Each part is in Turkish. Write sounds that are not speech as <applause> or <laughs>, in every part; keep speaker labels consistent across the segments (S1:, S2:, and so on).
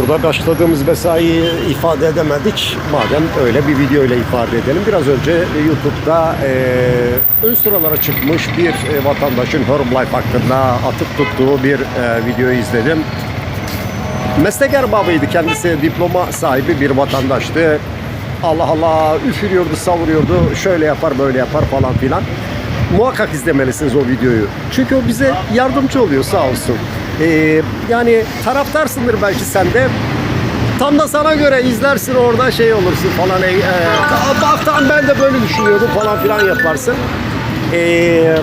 S1: Burada başladığımız mesaiyi ifade edemedik. Madem öyle bir video ile ifade edelim. Biraz önce YouTube'da e, ön sıralara çıkmış bir e, vatandaşın Herbalife hakkında atıp tuttuğu bir e, videoyu izledim. Meslek erbabıydı kendisi diploma sahibi bir vatandaştı. Allah Allah üfürüyordu savuruyordu şöyle yapar böyle yapar falan filan. Muhakkak izlemelisiniz o videoyu. Çünkü o bize yardımcı oluyor sağ olsun. Ee, yani taraftarsındır belki sen de. Tam da sana göre izlersin orada şey olursun falan. E, e, tamam ben de böyle düşünüyordum falan filan yaparsın. Ee,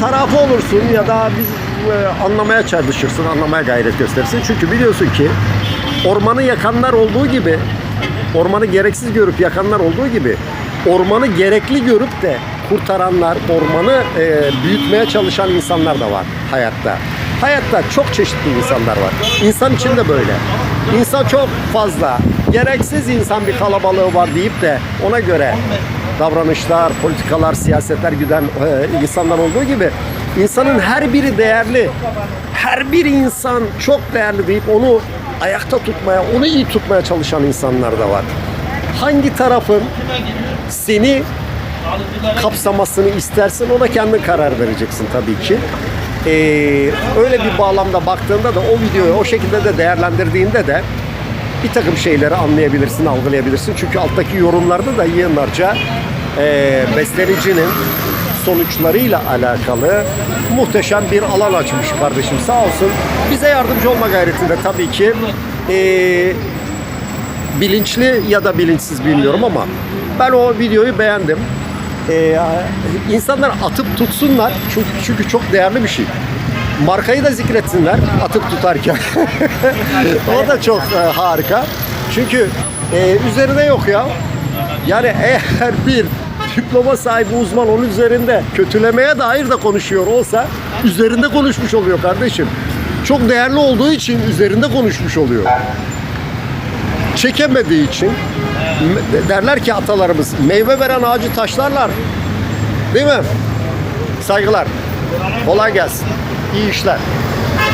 S1: tarafı olursun ya da biz e, anlamaya çalışırsın, anlamaya gayret gösterirsin. Çünkü biliyorsun ki ormanı yakanlar olduğu gibi, ormanı gereksiz görüp yakanlar olduğu gibi, ormanı gerekli görüp de kurtaranlar, ormanı e, büyütmeye çalışan insanlar da var hayatta. Hayatta çok çeşitli insanlar var. İnsan için de böyle. İnsan çok fazla. Gereksiz insan bir kalabalığı var deyip de ona göre davranışlar, politikalar, siyasetler güden e, insanlar olduğu gibi insanın her biri değerli. Her bir insan çok değerli deyip onu ayakta tutmaya, onu iyi tutmaya çalışan insanlar da var. Hangi tarafın seni kapsamasını istersen ona kendin karar vereceksin tabii ki. Ee, öyle bir bağlamda baktığında da o videoyu o şekilde de değerlendirdiğinde de bir takım şeyleri anlayabilirsin, algılayabilirsin. Çünkü alttaki yorumlarda da yığınlarca e, beslenicinin sonuçlarıyla alakalı muhteşem bir alan açmış kardeşim sağ olsun. Bize yardımcı olma gayretinde tabii ki. E, bilinçli ya da bilinçsiz bilmiyorum ama ben o videoyu beğendim. Ee, insanlar atıp tutsunlar çünkü, çünkü çok değerli bir şey. Markayı da zikretsinler atıp tutarken. <laughs> o da çok e, harika. Çünkü e, üzerine yok ya. Yani eğer bir diploma sahibi uzman onun üzerinde kötülemeye dair de konuşuyor olsa üzerinde konuşmuş oluyor kardeşim. Çok değerli olduğu için üzerinde konuşmuş oluyor çekemediği için derler ki atalarımız meyve veren ağacı taşlarlar. Değil mi? Saygılar. Kolay gelsin. İyi işler.